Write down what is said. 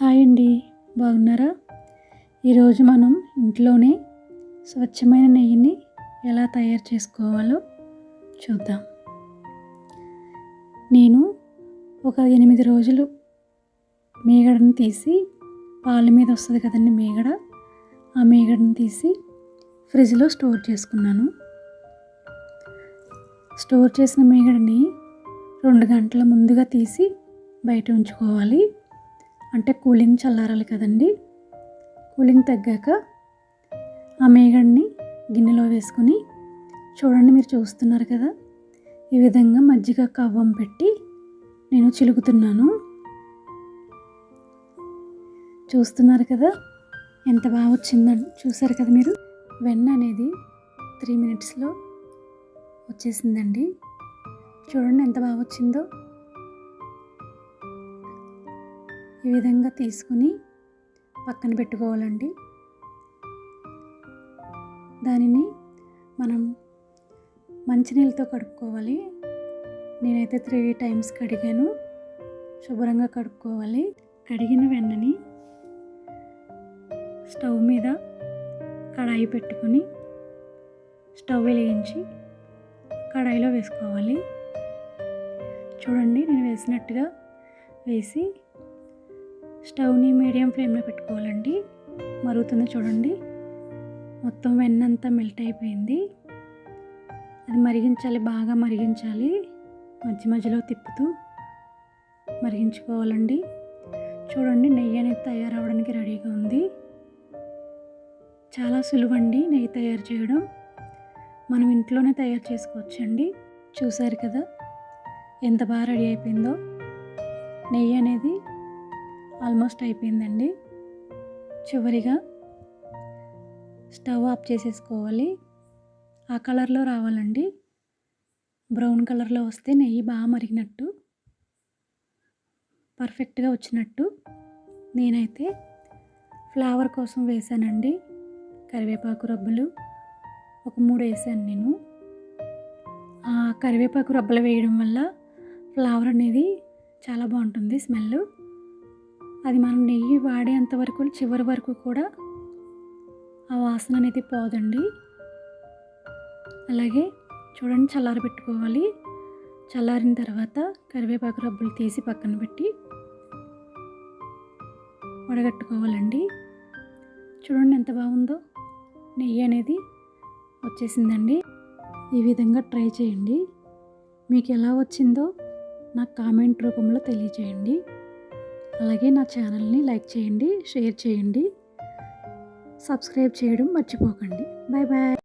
Hi అండి బాగున్నారా? ఈరోజు మనం ఇంట్లోనే స్వచ్ఛమైన నెయ్యిని ఎలా తయారు చేసుకోవాలో చూద్దాం. నేను ఒక ఎనిమిది రోజులు మేగడను తీసి పాల మీద వస్తుంది కదండి మేగడ ఆ మేగడను తీసి ఫ్రిడ్జ్లో స్టోర్ చేసుకున్నాను. స్టోర్ చేసిన మేగడని రెండు గంటల ముందుగా తీసి బయట ఉంచుకోవాలి. అంటే కూలింగ్ చల్లారాలి కదండి. కూలింగ్ తగ్గాక ఆ మేగడిని గిన్నెలో వేసుకొని చూడండి మీరు చూస్తున్నారు కదా. ఈ విధంగా మజ్జిగ కవ్వం పెట్టి నేను చిలుకుతున్నాను. చూస్తున్నారు కదా? ఎంత బాగా వచ్చిందని చూసారు కదా మీరు? వెన్న అనేది త్రీ మినిట్స్లో వచ్చేసిందండి. చూడండి ఎంత బాగా వచ్చిందో. ఈ విధంగా తీసుకుని పక్కన పెట్టుకోవాలండి. దానిని మనం మంచినీళ్ళతో కడుక్కోవాలి. నేనైతే త్రీ టైమ్స్ కడిగాను. శుభ్రంగా కడుక్కోవాలి. కడిగిన వెన్నని స్టవ్ మీద కడాయి పెట్టుకొని స్టవ్ వెలిగించి కడాయిలో వేసుకోవాలి. చూడండి నేను వేసినట్టుగా వేసి స్టవ్ని మీడియం ఫ్లేమ్లో పెట్టుకోవాలండి. మరుగుతుంది చూడండి. మొత్తం వెన్నంతా మెల్ట్ అయిపోయింది. అది మరిగించాలి బాగా మరిగించాలి. మధ్య మధ్యలో తిప్పుతూ మరిగించుకోవాలండి. చూడండి నెయ్యి అనేది తయారవడానికి రెడీగా ఉంది. చాలా సులువండి నెయ్యి తయారు చేయడం. మనం ఇంట్లోనే తయారు చేసుకోవచ్చండి. చూసారు కదా? ఎంత బాగా రెడీ అయిపోయిందో. నెయ్యి అనేది ఆల్మోస్ట్ అయిపోయిందండి. చివరిగా స్టవ్ ఆఫ్ చేసేసుకోవాలి. ఆ కలర్లో రావాలండి. బ్రౌన్ కలర్లో వస్తే నెయ్యి బాగా మరిగినట్టు పర్ఫెక్ట్గా వచ్చినట్టు నేనైతే ఫ్లేవర్ కోసం వేసానండి. కరివేపాకు రబ్బలు ఒక మూడు వేసాను నేను. ఆ కరివేపాకు రబ్బలు వేయడం వల్ల ఫ్లేవర్ అనేది చాలా బాగుంటుంది స్మెల్ అది మనం నెయ్యి వాడేంత వరకు చివరి వరకు కూడా ఆ వాసన అనేది పోదండి. అలాగే చూడండి చల్లారి పెట్టుకోవాలి. చల్లారిన తర్వాత కరివేపాకు రబ్బులు తీసి పక్కన పెట్టి వడగట్టుకోవాలండి. చూడండి ఎంత బాగుందో. నెయ్యి అనేది వచ్చేసిందండి. ఈ విధంగా ట్రై చేయండి. మీకు ఎలా వచ్చిందో నాకు కామెంట్ రూపంలో తెలియజేయండి. అలాగే నా ఛానల్ని లైక్ చేయండి షేర్ చేయండి. సబ్స్క్రైబ్ చేయడం మర్చిపోకండి. Bye bye